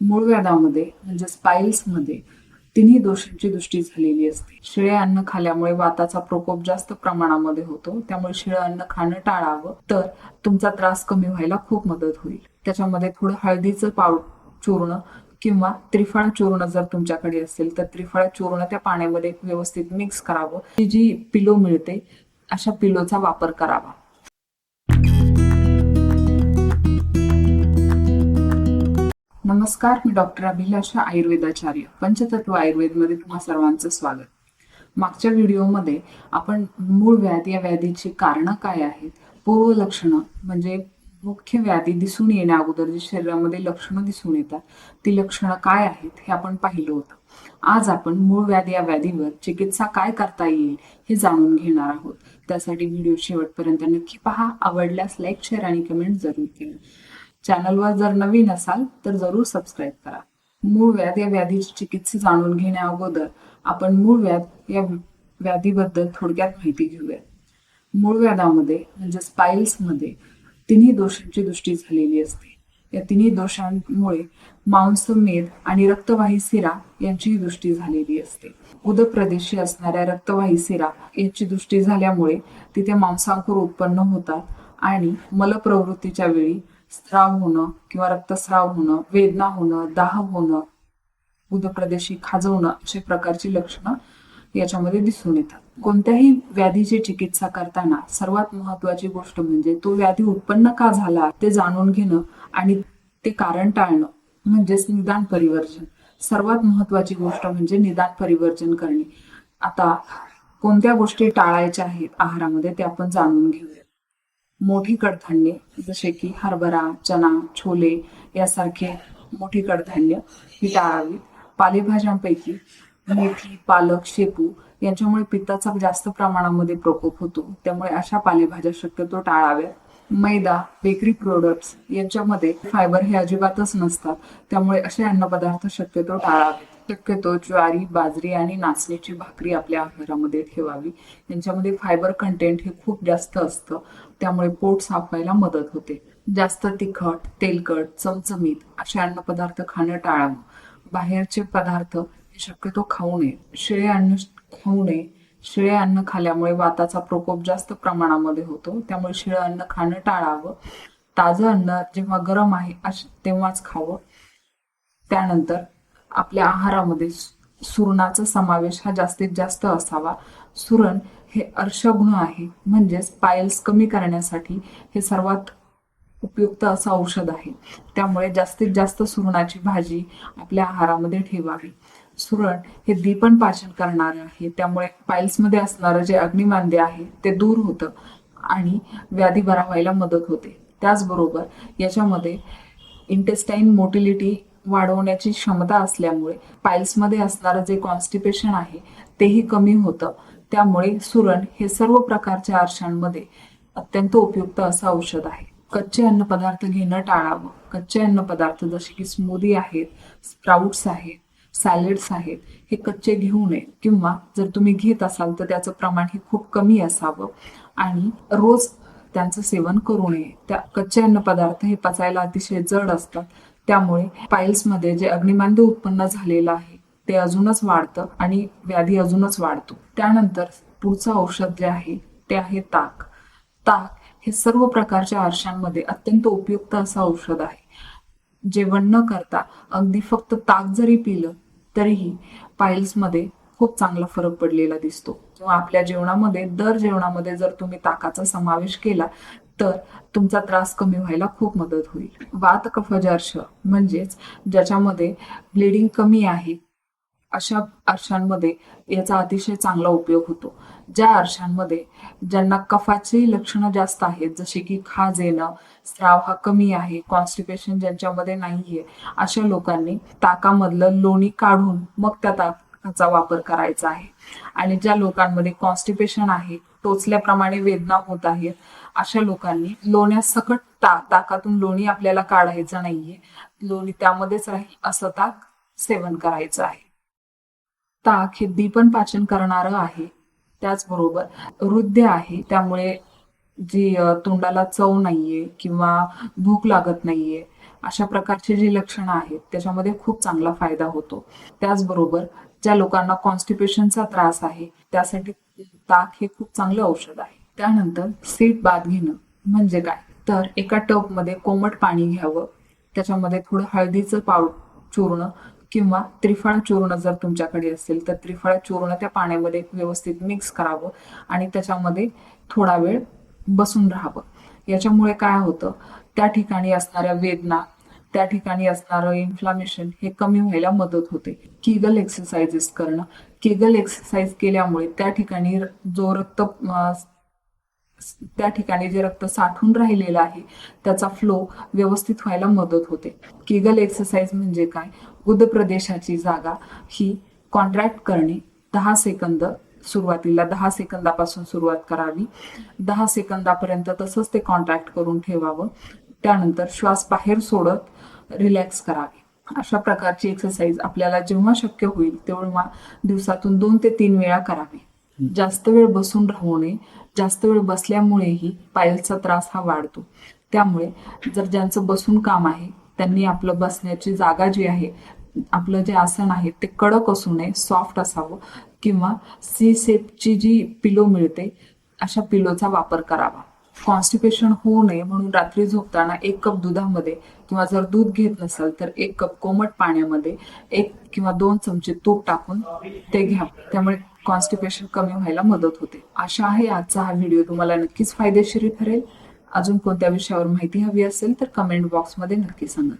मूळ व्याधामध्ये म्हणजे स्पाईल्समध्ये तिन्ही दोषांची दृष्टी झालेली असते. शिळे अन्न खाल्यामुळे वाताचा प्रकोप जास्त प्रमाणामध्ये होतो. त्यामुळे शिळं अन्न खाणं टाळावं. तर तुमचा त्रास कमी व्हायला खूप मदत होईल. त्याच्यामध्ये थोडं हळदीचं पाव चूर्ण किंवा त्रिफळा चूर्ण जर तुमच्याकडे असेल तर त्रिफळा चूर्ण त्या पाण्यामध्ये व्यवस्थित मिक्स करावं. ती जी पिलो मिळते अशा पिलोचा वापर करावा. नमस्कार मी डॉक्टर अभिलाषा आयुर्वेदाचार्य पंचतत्व आयुर्वेदमध्ये तुम्हा सर्वांचं स्वागत. मागच्या व्हिडिओमध्ये आपण मूळ व्याधी या व्याधीची कारणं काय आहेत पूर्व लक्षणं म्हणजे मुख्य व्याधी दिसून येण्या अगोदर जी शरीरामध्ये लक्षणं दिसून येतात ती लक्षणं काय आहेत हे आपण पाहिलं होतं. आज आपण मूळ व्याधी या व्याधीवर चिकित्सा काय करता येईल हे जाणून घेणार आहोत. त्यासाठी व्हिडिओ शेवटपर्यंत नक्की पहा आवडल्यास लाईक शेअर आणि कमेंट जरूर केलं. चॅनलवर जर नवीन असाल तर जरूर सबस्क्राईब करा. मूळ व्याध या व्याधीची चिकित्सा जाणून घेण्या अगोदर आपण मूळ व्याध या व्याधीबद्दल थोडक्यात माहिती घेऊया. मूळ व्याधामध्ये म्हणजे स्पाईल्समध्ये तिन्ही दोषांची दृष्टी झालेली असते. या तिन्ही दोषांमुळे मांसमेद आणि रक्तवाही सिरा यांचीही दृष्टी झालेली असते. उदप्रदेशी असणाऱ्या रक्तवाही सिरा यांची दृष्टी झाल्यामुळे तिथे मांसांकुर उत्पन्न होतात आणि मलप्रवृत्तीच्या वेळी स्त्राव होणं किंवा रक्तस्राव होणं वेदना होणं दाह होणं उदप्रदेशी खाजवणं अशा प्रकारची लक्षणं याच्यामध्ये दिसून येतात. कोणत्याही व्याधीची चिकित्सा करताना सर्वात महत्वाची गोष्ट म्हणजे तो व्याधी उत्पन्न का झाला ते जाणून घेणं आणि ते कारण टाळणं म्हणजेच निदान परिवर्जन. सर्वात महत्वाची गोष्ट म्हणजे निदान परिवर्जन करणे. आता कोणत्या गोष्टी टाळायच्या आहेत आहारामध्ये ते आपण जाणून घेऊया. मोठी कडधान्ये जसे की हरभरा चना छोले यासारखे मोठी कडधान्य ही टाळावीत पालेभाज्यांपैकी मेथी पालक शेपू यांच्यामुळे पित्ताचा जास्त प्रमाणामध्ये प्रकोप होतो. त्यामुळे अशा पालेभाज्या शक्यतो टाळाव्यात. मैदा बेकरी प्रोडक्ट्स यांच्यामध्ये फायबर हे अजिबातच नसतात. त्यामुळे असे अन्नपदार्थ शक्यतो टाळावेत. शक्यतो ज्वारी बाजरी आणि नाचणीची भाकरी आपल्या आहारामध्ये ठेवावी. यांच्यामध्ये फायबर कंटेंट हे खूप जास्त असतं. त्यामुळे पोट साफ मदत होते. जास्त तिखट तेलकट चमचमीत असे अन्नपदार्थ खाणं टाळावं. बाहेरचे पदार्थ हे शक्यतो खाऊ नये. शिळे अन्न खाऊ नये. शिळे अन्न खाल्यामुळे वाताचा प्रकोप जास्त प्रमाणामध्ये होतो. त्यामुळे शिळे अन्न खाणं टाळावं. ताजं अन्न जेव्हा गरम आहे अश- तेव्हाच खावं. त्यानंतर आपल्या आहारामध्ये सु- सुरणाचा समावेश हा जास्तीत जास्त असावा. सुरण हे अर्षगुण आहे. म्हणजेच पायल्स कमी करण्यासाठी हे सर्वात उपयुक्त असं औषध आहे. त्यामुळे जास्तीत जास्त सुरणाची भाजी आपल्या आहारामध्ये ठेवावी. सुरण हे दीपन पाचन करणारं आहे. त्यामुळे पायल्समध्ये असणारं जे अग्निमांदे आहे ते दूर होतं आणि व्याधी बरा व्हायला मदत होते. त्याचबरोबर याच्यामध्ये इंटेस्टाईन मोटिलिटी वाढवण्याची क्षमता असल्यामुळे पायल्समध्ये असणारं जे कॉन्स्टिपेशन आहे तेही कमी होतं. त्यामुळे सुरण हे सर्व प्रकारच्या आरशांमध्ये अत्यंत उपयुक्त असं औषध आहे. कच्चे अन्नपदार्थ घेणं टाळावं. कच्चे अन्नपदार्थ जसे की स्मूदी आहेत स्प्राउट्स आहेत सॅलेड्स आहेत हे कच्चे घेऊ नये. किंवा जर तुम्ही घेत असाल तर त्याचं प्रमाण हे खूप कमी असावं. आणि रोज त्यांचं सेवन करू नये. त्या कच्चे अन्नपदार्थ हे पचायला अतिशय जड असतात. त्यामुळे पाईल्समध्ये जे अग्निमांद्य उत्पन्न झालेलं आहे ते अजूनच वाढतं आणि व्याधी अजूनच वाढतो. त्यानंतर पुढचं औषध जे आहे ते आहे ताक. ताक हे सर्व प्रकारच्या आरशांमध्ये अत्यंत उपयुक्त असं औषध आहे. जेवण न करता अगदी फक्त ताक जरी पिलं तरीही पाईल्समध्ये खूप चांगला फरक पडलेला दिसतो. किंवा आपल्या जेवणामध्ये दर जेवणामध्ये जर तुम्ही ताकाचा समावेश केला तर तुमचा त्रास कमी व्हायला खूप मदत होईल. वात कफजार्श म्हणजेच ज्याच्यामध्ये ब्लिडिंग कमी आहे अशा आरशांमध्ये याचा अतिशय चांगला उपयोग होतो. ज्या आरशांमध्ये ज्यांना कफाची लक्षणं जास्त आहेत जसे की खाज येणं स्राव हा कमी आहे कॉन्स्टिपेशन ज्यांच्यामध्ये नाहीये अशा लोकांनी ताकामधलं लोणी काढून मग त्या ताकाचा वापर करायचा आहे. आणि ज्या लोकांमध्ये कॉन्स्टिपेशन आहे टोचल्याप्रमाणे वेदना होत आहेत. अशा लोकांनी लोण्यासकट ता ताकातून लोणी आपल्याला काढायचं नाहीये. लोणी त्यामध्येच राहील असं ताक सेवन करायचं आहे. ताक हे दीपन पाचन करणारं आहे. त्याचबरोबर हृदय आहे. त्यामुळे जी तोंडाला चव नाहीये किंवा भूक लागत नाहीये अशा प्रकारची जी लक्षणं आहेत त्याच्यामध्ये खूप चांगला फायदा होतो. त्याचबरोबर ज्या लोकांना कॉन्स्टिपेशनचा त्रास आहे त्यासाठी ताक हे खूप चांगलं औषध आहे. त्यानंतर सीट बाथ घेणं म्हणजे काय? तर एका टबमध्ये कोमट पाणी घ्यावं त्याच्यामध्ये थोडं हळदीचं पाव चूर्ण किंवा त्रिफळा चूर्ण जर तुमच्याकडे असेल तर त्रिफळा चूर्ण त्या पाण्यामध्ये व्यवस्थित मिक्स करावं आणि त्याच्यामध्ये थोडा वेळ बसून राहावं. याच्यामुळे काय होतं? त्या ठिकाणी असणाऱ्या वेदना त्या ठिकाणी असणारं इन्फ्लामेशन हे कमी व्हायला मदत होते. किगल एक्सरसाइजेस करणं. किगल एक्सरसाइज केल्यामुळे त्या ठिकाणी जो रक्त त्या ठिकाणी जे रक्त साठून राहिलेलं आहे त्याचा फ्लो व्यवस्थित व्हायला मदत होते. किगल एक्सरसाइज म्हणजे काय? उद प्रदेशाची जागा ही कॉन्ट्रॅक्ट करणे. दहा सेकंद सुरुवातीला दहा सेकंदापासून सुरुवात करावी. दहा सेकंदापर्यंत तसंच ते कॉन्ट्रॅक्ट करून ठेवावं. त्यानंतर श्वास बाहेर सोडत रिलॅक्स करावे. अशा प्रकारची एक्सरसाइज आपल्याला जेव्हा शक्य होईल तेव्हा दिवसातून दोन ते तीन वेळा करावी. जास्त वेळ बसून राहू नये. जास्त वेळ बसल्यामुळेही पायलचा त्रास हा वाढतो. त्यामुळे जर ज्यांचं बसून काम आहे त्यांनी आपलं बसण्याची जागा जी आहे आपलं जे आसन आहे ते कडक असू नये सॉफ्ट असावं किंवा सी सेपची जी पिलो मिळते अशा पिलोचा वापर करावा. कॉन्स्टिपेशन होऊ नये म्हणून रात्री झोपताना एक कप दुधामध्ये किंवा जर दूध घेत नसाल तर एक कप कोमट पाण्यामध्ये एक किंवा दोन चमचे तूप टाकून ते घ्या. त्यामुळे कॉन्स्टिपेशन कमी व्हायला मदत होते. आशा आहे आजचा हा व्हिडिओ तुम्हाला नक्कीच फायदेशीर ठरेल. अजून कोणत्या विषयावर माहिती हवी असेल तर कमेंट बॉक्समध्ये नक्की सांगा.